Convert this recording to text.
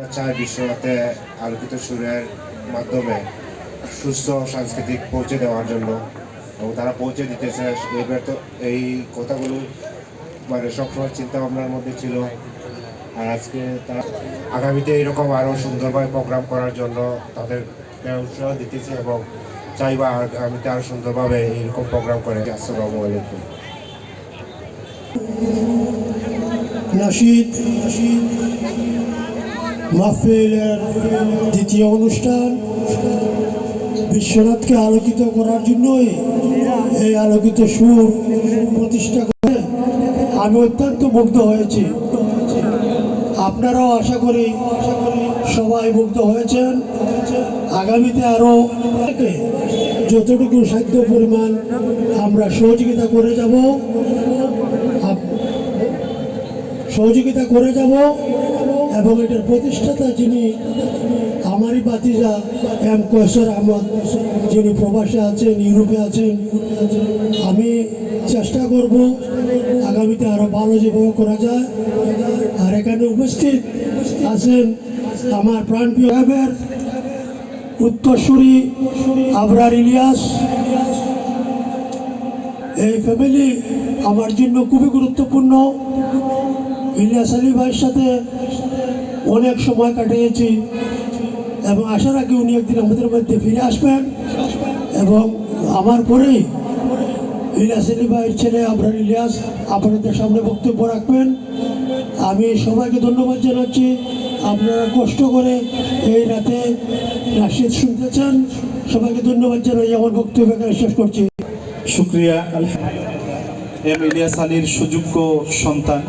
আমরা চাই আলোকিত সুরের মাধ্যমে সুস্থ সাংস্কৃতিক পৌঁছে দেওয়ার জন্য। এবং তারা পৌঁছে দিতেছে এবার তো এই কথাগুলো মানে সবসময় চিন্তা ভাবনার মধ্যে ছিল। আর আজকে তারা আগামীতে এরকম আরও সুন্দরভাবে প্রোগ্রাম করার জন্য তাদেরকে উৎসাহ দিতেছে এবং চাইবা আগামীতে আরও সুন্দরভাবে এইরকম প্রোগ্রাম করে। আসসালামু আলাইকুম। নাশিদ মাহফিলের দ্বিতীয় অনুষ্ঠান বিশ্বনাথকে আলোকিত করার জন্যই এই আলোকিত সুর প্রতিষ্ঠা করে আমি অত্যন্ত মুগ্ধ হয়েছি। আপনারাও আশা করি সবাই মুগ্ধ হয়েছেন। আগামীতে আরও যতটুকু সাধ্য পরিমাণ আমরা সহযোগিতা করে যাব সহযোগিতা করে যাব এবং এটার প্রতিষ্ঠাতা যিনি আমারই বাতিজা এম কৈশোর আহমদ, যিনি প্রবাসে আছেন, ইউরোপে আছেন, আমি চেষ্টা করব আগামীতে আরও ভালো যেভাবে করা যায়। আর এখানে উপস্থিত আছেন আমার প্রাণপ্রিয় সাহেবের উত্তরসূরি আবরার ইলিয়াস। এই ফ্যামিলি আমার জন্য খুবই গুরুত্বপূর্ণ। ইলিয়াস আলী ভাইয়ের সাথে অনেক সময় কাটিয়েছি এবং আশা রাখি উনি একদিন আমাদের মধ্যে ফিরে আসবেন। এবং আমার পরেই ইলিয়াস আলী ভাইয়ের ছেলে আবরার ইলিয়াস আপনাদের সামনে বক্তব্য রাখবেন। আমি সবাইকে ধন্যবাদ জানাচ্ছি। আপনারা কষ্ট করে এই রাতে নাসিদ শুনতেছেন। সবাইকে ধন্যবাদ জানাই, আমার বক্তব্য এখানে শেষ করছি। শুক্রিয়া। এম ইলিয়াস আলীর সুযোগ্য সন্তান।